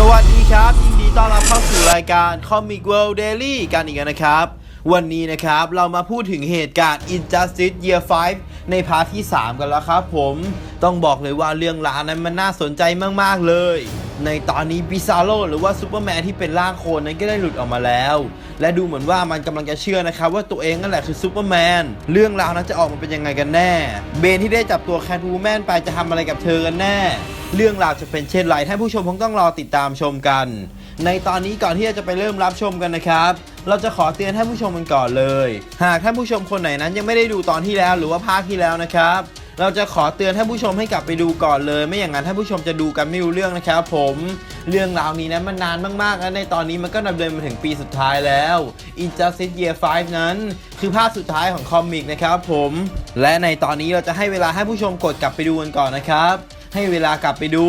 สวัสดีครับ ยินดีต้อนรับเข้าสู่รายการ Comic World Daily กันอีกแล้วนะครับ วันนี้นะครับเรามาพูดถึงเหตุการณ์ Injustice Year 5 ในพาร์ทที่ 3 กันแล้วครับผมต้องบอกเลยว่าเรื่องราวนั้นมันน่าสนใจมาก ๆ เลย ในตอนนี้บิซาโ o หรือว่าซูเปอร์แมนที่เป็นร่างโคนนั้นก็ได้หลุดออกมาแล้ว และดูเหมือนว่ามันกำลังจะเชื่อนะครับว่าตัวเองนั่นแหละคือซูเปอร์แมนเรื่องราวนั้นจะออกมาเป็นยังไงกันแน่ เบนที่ได้จับตัวแคทวูแมนไปจะทำอะไรกับเธอกันแน่ เรื่องราวจะเป็นเช่นไรท่านผู้ชมคงต้องรอติดตามชมกัน ในตอนนี้ก่อนที่จะไปเริ่มรับชมกันนะครับเราจะขอเตือนท่านผู้ชมกันก่อนเลย หากท่านผู้ชมคนไหนนั้นยังไม่ได้ดูตอนที่แล้วหรือว่าภาคที่แล้วนะครับ เราจะขอเตือนท่านผู้ชมให้กลับไปดูก่อนเลย ไม่อย่างนั้นท่านผู้ชมจะดูกันไม่รู้เรื่องนะครับผมเรื่องราวนี้นั้นมันนานมากๆแล้วในตอนนี้มันก็ดำเนินมาถึงปีสุดท้ายแล้ว Injustice Year 5 นั้น คือภาคสุดท้ายของคอมิกนะครับผมและในตอนนี้เราจะให้เวลาให้ผู้ชมกดกลับไปดูกันก่อนนะครับ ให้เวลากลับไปดู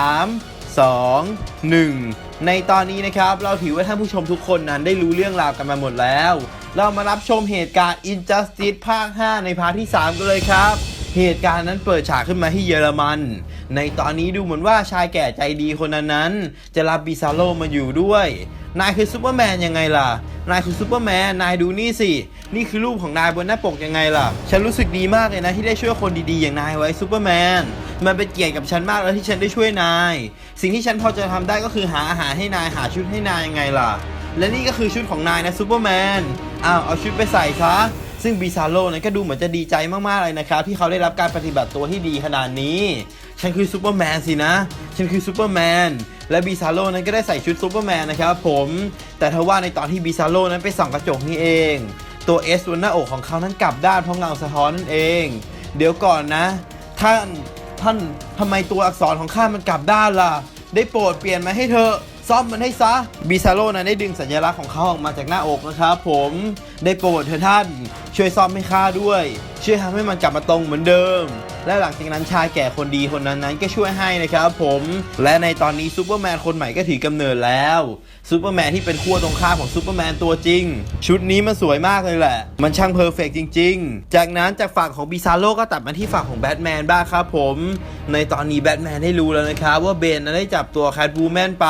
3 2 1 ในตอนนี้นะครับ เราถือว่าท่านผู้ชมทุกคนนั้นได้รู้เรื่องราวกันมาหมดแล้ว เรามารับชมเหตุการณ์ Injustice ภาค 5 ในพาร์ทที่ 3 กันเลยครับ เหตุการณ์นั้นเปิดฉากขึ้นมาที่เยอรมัน ในตอนนี้ดูเหมือนว่าชายแก่ใจดีคนนั้นนั้นจะรับบิซาโลมาอยู่ด้วย นายคือซูเปอร์แมนยังไงล่ะ นายคือซูเปอร์แมน นายดูนี่สิ นี่คือรูปของนายบนหน้าปกยังไงล่ะ ฉันรู้สึกดีมากเลยนะที่ได้ช่วยคนดีๆอย่างนายไว้ซูเปอร์แมน มันเป็นเกียรติกับฉันมากแล้วที่ฉันได้ช่วยนาย สิ่งที่ฉันพอจะทำได้ก็คือหาอาหารให้นายหาชุดให้นายยังไงล่ะ และนี่ก็คือชุดของนายนะซูเปอร์แมน อ้าวเอาชุดไปใส่ซะ ซึ่งบิซาโลนั้นก็ดูเหมือนจะดีใจมากๆเลยนะครับที่เขาได้รับการปฏิบัติตัวที่ดีขนาดนี้ ฉันคือซูเปอร์แมนสินะ ฉันคือซูเปอร์แมนและบิซาโลนั้นก็ได้ใส่ชุดซูเปอร์แมนนะครับผมแต่ทว่าในตอนที่บิซาโลนั้นไปส่องกระจกนี่เอง ตัวเอสบนหน้าอกของเขานั้นกลับด้านเพราะเงาสะท้อนนั่นเอง เดี๋ยวก่อนนะ ท่านท่านทำไมตัวอักษรของข้ามันกลับด้านล่ะ ได้โปรดเปลี่ยนมาให้เธอซ่อมมันให้ซะบิซาโลนั้นได้ดึงสัญลักษณ์ของเขาออกมาจากหน้าอกนะครับผม ได้โปรดเธอะท่าน ช่วยซ่อมให้ข้าด้วย ช่วยทำให้มันกลับมาตรงเหมือนเดิม และหลังจากนั้นชายแก่คนดีคนนั้นนั้นก็ช่วยให้นะครับผม และในตอนนี้ซูเปอร์แมนคนใหม่ก็ถือกำเนิดแล้วซูเปอร์แมนที่เป็นขั้วตรงข้ามของซูเปอร์แมนตัวจริง ชุดนี้มันสวยมากเลยแหละ มันช่างเพอร์เฟกจริง ๆ จากนั้นจากฝั่งของบิซาโลก็ตัดมาที่ฝั่งของแบทแมนบ้างครับผม ในตอนนี้แบทแมนได้รู้แล้วนะครับว่าเบนนั้นได้จับตัวแคทบูแมนไป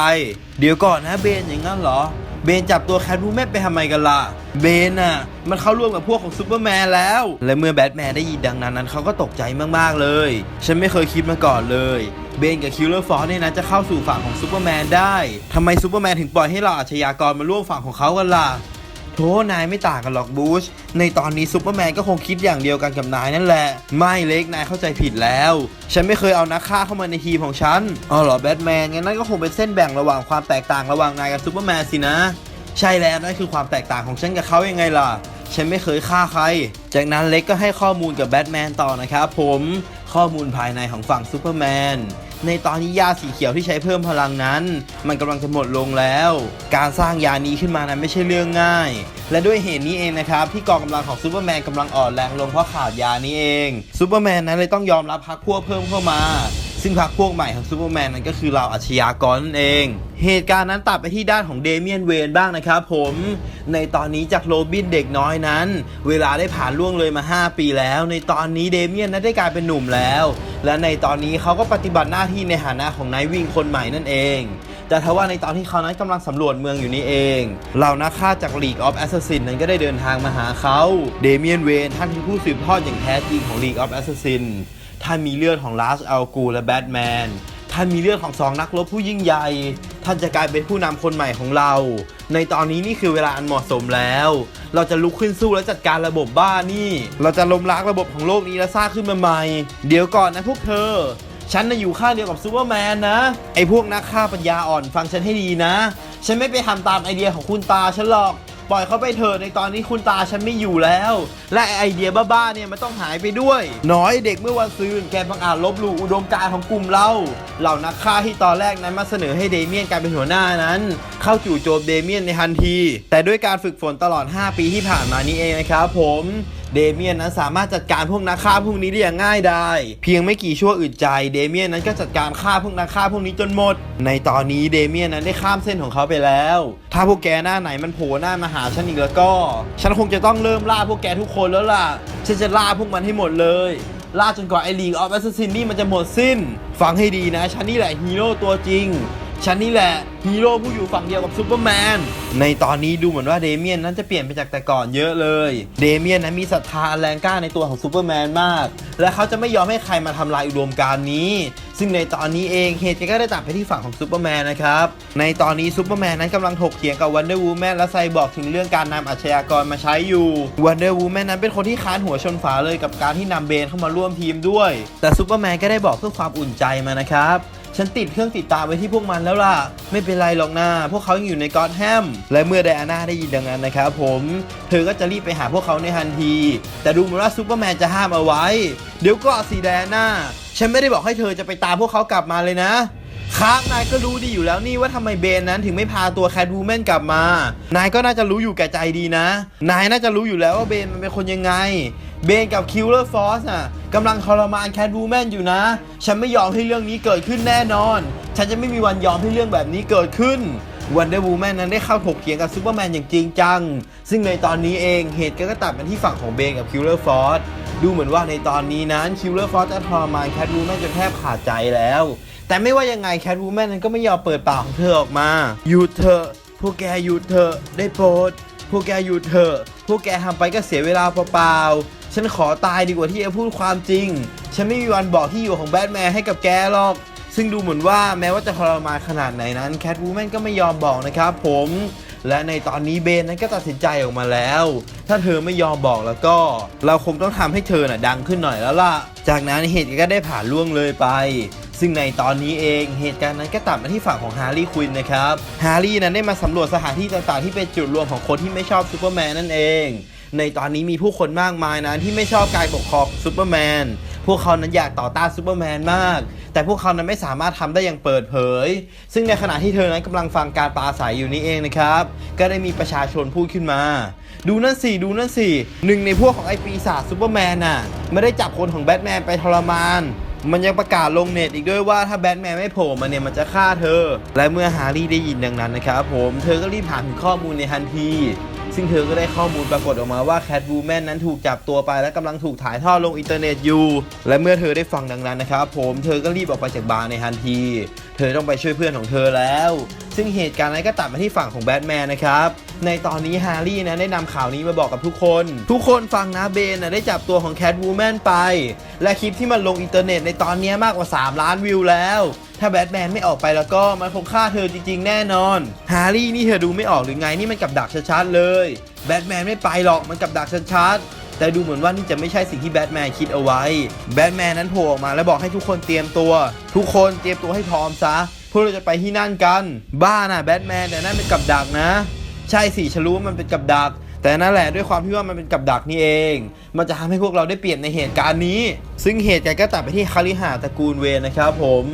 เดี๋ยวก่อนนะเบนอย่างนั้นเหรอ เบนจับตัวแคทวูแมนไปทำไมกันล่ะ เบนน่ะ มันเข้าร่วมกับพวกของซูเปอร์แมนแล้ว และเมื่อแบทแมนได้ยินดังนั้นนั้นเขาก็ตกใจมากๆเลย ฉันไม่เคยคิดมาก่อนเลย เบนกับคิลเลอร์ฟอร์เนี่ยนะจะเข้าสู่ฝั่งของซูเปอร์แมนได้ทำไมซูเปอร์แมนถึงปล่อยให้เราอาชญากรมาร่วมฝั่งของเขากันล่ะโธ่นายไม่ต่างกันหรอกบูช ในตอนนี้ซูเปอร์แมนก็คงคิดอย่างเดียวกันกับนายนั่นแหละ ไม่เล็กนายเข้าใจผิดแล้ว ฉันไม่เคยเอานักฆ่าเข้ามาในทีมของฉัน อ๋อเหรอแบทแมนงั้นนั่นก็คงเป็นเส้นแบ่งระหว่างความแตกต่างระหว่างนายกับซูเปอร์แมนสินะ ใช่แล้วนั่นคือความแตกต่างของฉันกับเขายังไงล่ะ ฉันไม่เคยฆ่าใคร จากนั้นเล็กก็ให้ข้อมูลกับแบทแมนต่อนะครับผมข้อมูลภายในของฝั่งซูเปอร์แมนในตอนนี้ยาสีเขียวที่ใช้เพิ่มพลังนั้น มันกำลังจะหมดลงแล้ว การสร้างยานี้ขึ้นมานั้นไม่ใช่เรื่องง่าย และด้วยเหตุนี้เองนะครับ ที่กองกำลังของซูเปอร์แมนกำลังอ่อนแรงลงเพราะขาดยานี้เองซูเปอร์แมนนั้นเลยต้องยอมรับพักพวกเพิ่มเข้ามา ซึ่งพรรคพวกใหม่ของซูเปอร์แมนนั้นก็คือเราอาชญากรนั่นเอง เหตุการณ์นั้นตัดไปที่ด้านของเดเมียนเวนบ้างนะครับผม ในตอนนี้จากโรบินเด็กน้อยนั้น เวลาได้ผ่านล่วงเลยมา 5 ปีแล้ว ในตอนนี้เดเมียนนั้นได้กลายเป็นหนุ่มแล้ว และในตอนนี้เขาก็ปฏิบัติหน้าที่ในฐานะของนายวิ่งคนใหม่นั่นเอง แต่ทว่าในตอนที่เขานั้นกำลังสำรวจเมืองอยู่นี่เองเหล่านักฆ่าจาก League of Assassin นั้นก็ได้เดินทางมาหาเขาเดเมียนเวนท่านคือผู้สืบทอดอย่างแท้จริงของ League of Assassin ท่านมีเลือดของลาสอัลกูและแบทแมน ท่านมีเลือดของสองนักรบผู้ยิ่งใหญ่ ท่านจะกลายเป็นผู้นำคนใหม่ของเรา ในตอนนี้นี่คือเวลาอันเหมาะสมแล้ว เราจะลุกขึ้นสู้และจัดการระบบบ้านี่ เราจะล้มล้างระบบของโลกนี้และสร้างขึ้นมาใหม่ เดี๋ยวก่อนนะพวกเธอ ฉันน่ะอยู่ข้างเดียวกับซูเปอร์แมนนะ ไอ้พวกนักฆ่าปัญญาอ่อนฟังฉันให้ดีนะ ฉันไม่ไปทำตามไอเดียของคุณตาฉันหรอก ปล่อยเขาไปเถอะในตอนนี้คุณตาฉันไม่อยู่แล้ว และไอเดียบ้าๆเนี่ยมันต้องหายไปด้วย น้อยเด็กเมื่อวันซืนแกบังอาจลบหลู่อุดมการณ์ของกลุ่มเราเหล่านักฆ่าที่ตอนแรกนั้นมาเสนอให้เดเมียนกลายเป็นหัวหน้านั้น เข้าจู่โจมเดเมียนในทันที แต่ด้วยการฝึกฝนตลอด 5 ปีที่ผ่านมานี้เองนะครับผม เดเมียนนั้นสามารถจัดการพวกนักฆ่าพวกนี้ได้อย่างง่ายไดายเพียงไม่กี่ชั่วอึดใจ เดเมียนนั้นก็จัดการฆ่าพวกนักฆ่าพวกนี้จนหมด ในตอนนี้เดเมียนนั้นได้ข้ามเส้นของเขาไปแล้ว ถ้าพวกแกหน้าไหนมันโผล่หน้ามาหาฉันอีกแล้วก็ ฉันคงจะต้องเริ่มล่าพวกแกทุกคนแล้วล่ะ ฉันจะล่าพวกมันให้หมดเลยล่าจนกว่าไอลีกออฟแอสซินนี่มันจะหมดสิ้น ฟังให้ดีนะ ฉันนี่แหละฮีโร่ตัวจริง ฉันนี่แหละฮีโร่ผู้อยู่ฝั่งเดียวกับซูเปอร์แมน ในตอนนี้ดูเหมือนว่าเดเมียนนั้นจะเปลี่ยนไปจากแต่ก่อนเยอะเลย เดเมียนนั้นมีศรัทธาแรงกล้าในตัวของซูเปอร์แมนมาก และเขาจะไม่ยอมให้ใครมาทำลายอุดมการณ์นี้ ซึ่งในตอนนี้เองเฮดก็ได้ตัดไปที่ฝั่งของซูเปอร์แมนนะครับ ในตอนนี้ซูเปอร์แมนนั้นกำลังถกเถียงกับวันเดอร์วูแมนและไซบอร์กถึงเรื่องการนำอาชญากรมาใช้อยู่ วันเดอร์วูแมนนั้นเป็นคนที่ค้านหัวชนฝาเลยกับการที่นำเบนเข้ามาร่วมทีมด้วย แต่ซูเปอร์แมนก็ได้บอกเพื่อความอุ่นใจมานะครับ ฉันติดเครื่องติดตามไว้ที่พวกมันแล้วล่ะ ไม่เป็นไรหรอกนะพวกเขายังอยู่ในกอตแฮม และเมื่อไดอาน่าได้ยินดังนั้นนะครับผม เธอก็จะรีบไปหาพวกเขาในทันที แต่ดูเหมือนว่าซูเปอร์แมนจะห้ามเอาไว้ เดี๋ยวก็สีไดอาน่าฉันไม่ได้บอกให้เธอจะไปตามพวกเขากลับมาเลยนะค้างนายก็รู้ดีอยู่แล้วนี่ว่าทำไมเบนนั้นถึงไม่พาตัวแคทวูแมนกลับมา นายก็น่าจะรู้อยู่แก่ใจดีนะ นายน่าจะรู้อยู่แล้วว่าเบนมันเป็นคนยังไง เบนกับคิลเลอร์ฟอสน่ะกำลังทรมานแคทวูแมนอยู่นะ ฉันไม่ยอมให้เรื่องนี้เกิดขึ้นแน่นอน ฉันจะไม่มีวันยอมให้เรื่องแบบนี้เกิดขึ้นวันเดอร์วูแมนนั้นได้เข้าถกเถียงกับซูเปอร์แมนอย่างจริงจัง ซึ่งในตอนนี้เองเหตุการณ์ตัดมาที่ฝั่งของเบนกับคิลเลอร์ฟอสดูเหมือนว่าในตอนนี้นั้นคิลเลอร์ฟอสจะทรมานแคทวูแมนจนแทบขาดใจแล้ว แต่ไม่ว่ายังไงแคทวูแมนนั้นก็ไม่ยอมเปิดปากของเธอออกมาหยุดเถอะพวกแกหยุดเถอะได้โปรดพวกแกหยุดเถอะพวกแกทำไปก็เสียเวลาเปล่าๆ ฉันขอตายดีกว่าที่จะพูดความจริง ฉันไม่มีวันบอกที่อยู่ของแบทแมนให้กับแกหรอก ซึ่งดูเหมือนว่าแม้ว่าจะทรมานขนาดไหนนั้นแคทวูแมนก็ไม่ยอมบอกนะครับผม และในตอนนี้เบนนั้นก็ตัดสินใจออกมาแล้ว ถ้าเธอไม่ยอมบอกแล้วก็ เราคงต้องทำให้เธอน่ะดังขึ้นหน่อยแล้วล่ะ จากนั้นเหตุก็ได้ผ่านล่วงเลยไปซึ่งในตอนนี้เองเหตุการณ์นั้นก็ตัดมาที่ฝั่งของฮาร์ลีย์ควินนะครับ ฮาร์ลีย์นั้นได้มาสำรวจสถานที่ต่างๆ ที่เป็นจุดรวมของคนที่ไม่ชอบซูเปอร์แมนนั่นเอง ในตอนนี้มีผู้คนมากมายนะที่ไม่ชอบการปกครองซูเปอร์แมน พวกเขานั้นอยากต่อต้านซูเปอร์แมนมาก แต่พวกเขานั้นไม่สามารถทำได้อย่างเปิดเผย ซึ่งในขณะที่เธอนั้นกำลังฟังการปราศัยอยู่นี่เองนะครับ ก็ได้มีประชาชนพูดขึ้นมา ดูนั่นสิ ดูนั่นสิ หนึ่งในพวกของไอปีศาจซูเปอร์แมนน่ะ ไม่ได้จับคนของแบทแมนไปทรมานมันยังประกาศลงเน็ตอีกด้วยว่าถ้าแบทแมนไม่โผล่มาเนี่ยมันจะฆ่าเธอ และเมื่อฮาร์รี่ได้ยินดังนั้นนะครับผม เธอก็รีบถามถึงข้อมูลในทันที ซึ่งเธอก็ได้ข้อมูลปรากฏออกมาว่าแคทวูแมนนั้นถูกจับตัวไปและกำลังถูกถ่ายทอดลงอินเทอร์เน็ตอยู่ และเมื่อเธอได้ฟังดังนั้นนะครับผมเธอก็รีบออกไปจากบาร์ในทันที เธอต้องไปช่วยเพื่อนของเธอแล้ว ซึ่งเหตุการณ์นั้นก็ตัดมาที่ฝั่งของแบทแมนนะครับในตอนนี้ฮาร์รี่นะได้นำข่าวนี้มาบอกกับทุกคน ทุกคนฟังนะเบนนะได้จับตัวของแคทวูแมนไป และคลิปที่มันลงอินเทอร์เน็ตในตอนนี้มากกว่า 3 ล้านวิวแล้ว ถ้าแบทแมนไม่ออกไปแล้วก็มันคงฆ่าเธอจริงๆ แน่นอน ฮาร์รี่นี่เธอดูไม่ออกหรือไงนี่มันกับดักชัดๆเลย แบทแมนไม่ไปหรอกมันกับดักชัดๆ แต่ดูเหมือนว่านี่จะไม่ใช่สิ่งที่แบทแมนคิดเอาไว้ แบทแมนนั้นโผล่ออกมาแล้วบอกให้ทุกคนเตรียมตัว ทุกคนเตรียมตัวให้พร้อมซะ พวกเราจะไปที่นั่นกัน บ้าน่ะแบทแมนแต่นั่นเป็นกับดักนะ ใช่สิฉันรู้ว่ามันเป็นกับดัก แต่นั่นแหละด้วยความที่ว่ามันเป็นกับดักนี่เอง มันจะทำให้พวกเราได้เปลี่ยนในเหตุการณ์นี้ ซึ่งเหตุการณ์ก็ตัดไปที่คาริหาตระกูลเวนนะครับผม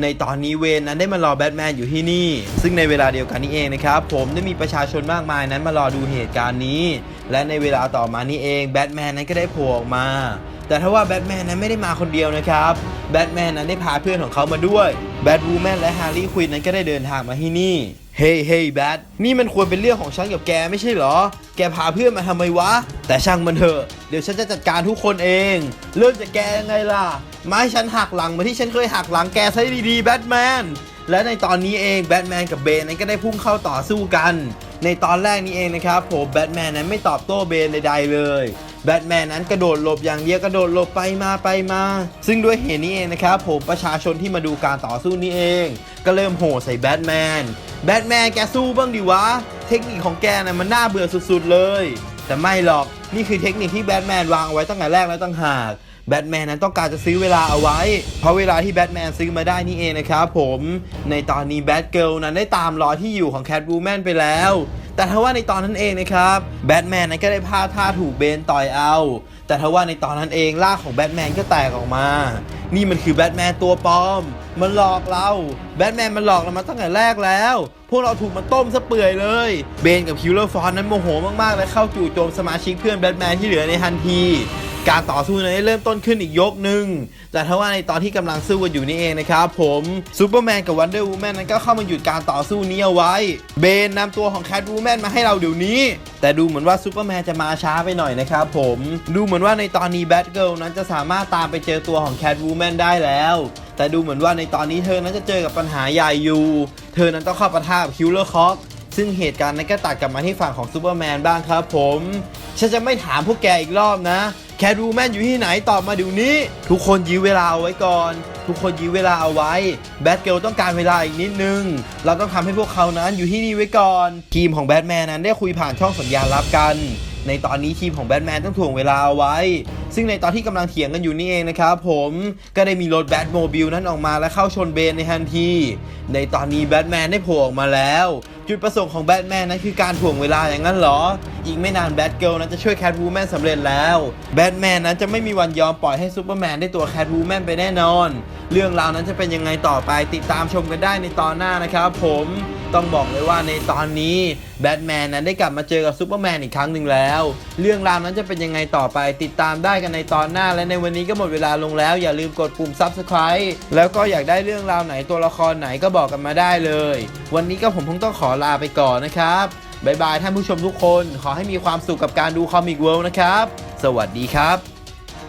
ในตอนนี้เวนนั้นได้มารอแบทแมนอยู่ที่นี่ ซึ่งในเวลาเดียวกันนี้เองนะครับผมได้มีประชาชนมากมายนั้นมารอดูเหตุการณ์นี้และในเวลาต่อมานี้เองแบทแมนนั้นก็ได้โผล่ออกมา แต่ถ้าว่าแบทแมนนั้นไม่ได้มาคนเดียวนะครับแบทแมนนั้นได้พาเพื่อนของเขามาด้วยแบทวูแมนและฮาร์ลีย์ควินนั้นก็ได้เดินทางมาที่นี่เฮ้ยเฮ้ยแบทนี่มันควรเป็นเรื่องของฉันกับแกไม่ใช่เหรอ แกพาเพื่อนมาทำไมวะ แต่ช่างมันเถอะ เดี๋ยวฉันจะจัดการทุกคนเอง เริ่มจากแกยังไงล่ะไม้ฉันหักหลังเหมาที่ฉันเคยหักหลังแกซะดีๆแบทแมนและในตอนนี้เองแบทแมนกับเบนนั้นก็ได้พุ่งเข้าต่อสู้กัน ในตอนแรกนี้เองนะครับผมแบทแมนนั้นไม่ตอบโต้เบนใดๆเลยแบทแมนนั้นกระโดดหลบอย่างเดียวกระโดดหลบไปมาไปมา ซึ่งด้วยเหตุนี้เองนะครับผมประชาชนที่มาดูการต่อสู้นี้เอง ก็เริ่มโห่ใส่แบทแมนแบทแมนแกสู้บ้างดิวะ เทคนิคของแกน่ะมันน่าเบื่อสุดๆเลย แต่ไม่หรอกนี่คือเทคนิคที่แบทแมนวางเอาไว้ตั้งแต่แรกแล้วตั้งหากแบทแมนนั้นต้องการจะซื้อเวลาเอาไว้ เพราะเวลาที่แบทแมนซื้อมาได้นี่เองนะครับผมในตอนนี้แบทเกิลนั้นได้ตามรอยที่อยู่ของแคทวูแมนไปแล้ว แต่ถ้าว่าในตอนนั้นเองนะครับแบทแมนนั้นก็ได้พลาดท่าถูกเบนต่อยเอา แต่ถ้าว่าในตอนนั้นเองล่าของแบทแมนก็แตกออกมา นี่มันคือแบทแมนตัวปลอม มันหลอกเรา แบทแมนมันหลอกเรามาตั้งแต่แรกแล้ว พวกเราถูกมันต้มซะเปื่อยเลย เบนกับคิลเลอร์ฟอนนั้นโมโหมากๆ และเข้าจู่โจมสมาชิกเพื่อนแบทแมนที่เหลือในทันที การต่อสู้นั้นเริ่มต้นขึ้นอีกยกหนึ่งแต่ถ้าว่าในตอนที่กำลังสู้กันอยู่นี่เองนะครับผมซูเปอร์แมนกับวันเดอร์วูแมนนั้นก็เข้ามาหยุดการต่อสู้นี้เอาไว้ เบนนำตัวของแคทวูแมนมาให้เราเดี๋ยวนี้ แต่ดูเหมือนว่าซูเปอร์แมนจะมาช้าไปหน่อยนะครับผมดูเหมือนว่าในตอนนี้แบทเกิลนั้นจะสามารถตามไปเจอตัวของแคทวูแมนได้แล้ว แต่ดูเหมือนว่าในตอนนี้เธอนั้นจะเจอกับปัญหาใหญ่อยู่ เธอนั้นต้องเข้าปะทะกับคิลเลอร์คอปซึ่งเหตุการณ์นั้นก็ตัดกลับมาที่ฝั่งของซูเปอร์แมนบ้างครับผม ฉันจะไม่ถามพวกแกอีกรอบนะ แคทวูแมนอยู่ที่ไหนตอบมาเดี๋ยวนี้ ทุกคนยื้อเวลาเอาไว้ก่อน ทุกคนยื้อเวลาเอาไว้ แบทเกิลต้องการเวลาอีกนิดนึง เราต้องทำให้พวกเขานั้นอยู่ที่นี่ไว้ก่อน ทีมของแบทแมนนั้นได้คุยผ่านช่องสัญญาณลับกัน ในตอนนี้ทีมของแบทแมนต้องถ่วงเวลาเอาไว้ ซึ่งในตอนที่กำลังเถียงกันอยู่นี่เองนะครับผมก็ได้มีรถแบทโมบิลนั้นออกมาและเข้าชนเบนในทันที ในตอนนี้แบทแมนได้โผล่ออกมาแล้ว จุดประสงค์ของแบทแมนนั้นคือการถ่วงเวลาอย่างนั้นเหรอ อีกไม่นานแบทเกิลนั้นจะช่วยแคทวูแมนสำเร็จแล้วแบทแมนนั้นจะไม่มีวันยอมปล่อยให้ซูเปอร์แมนได้ตัวแคทวูแมนไปแน่นอน เรื่องราวนั้นจะเป็นยังไงต่อไปติดตามชมกันได้ในตอนหน้านะครับผม ต้องบอกเลยว่าในตอนนี้แบทแมนนั้นได้กลับมาเจอกับซูเปอร์แมนอีกครั้งหนึ่งแล้ว เรื่องราวนั้นจะเป็นยังไงต่อไปติดตามได้กันในตอนหน้าและในวันนี้ก็หมดเวลาลงแล้ว อย่าลืมกดปุ่ม subscribe แล้วก็อยากได้เรื่องราวไหนตัวละครไหนก็บอกกันมาได้เลย วันนี้ก็ผมคงต้องขอลาไปก่อนนะครับบ๊ายบายท่านผู้ชมทุกคน ขอให้มีความสุขกับการดูคอมิกเวิลด์นะครับ สวัสดีครับ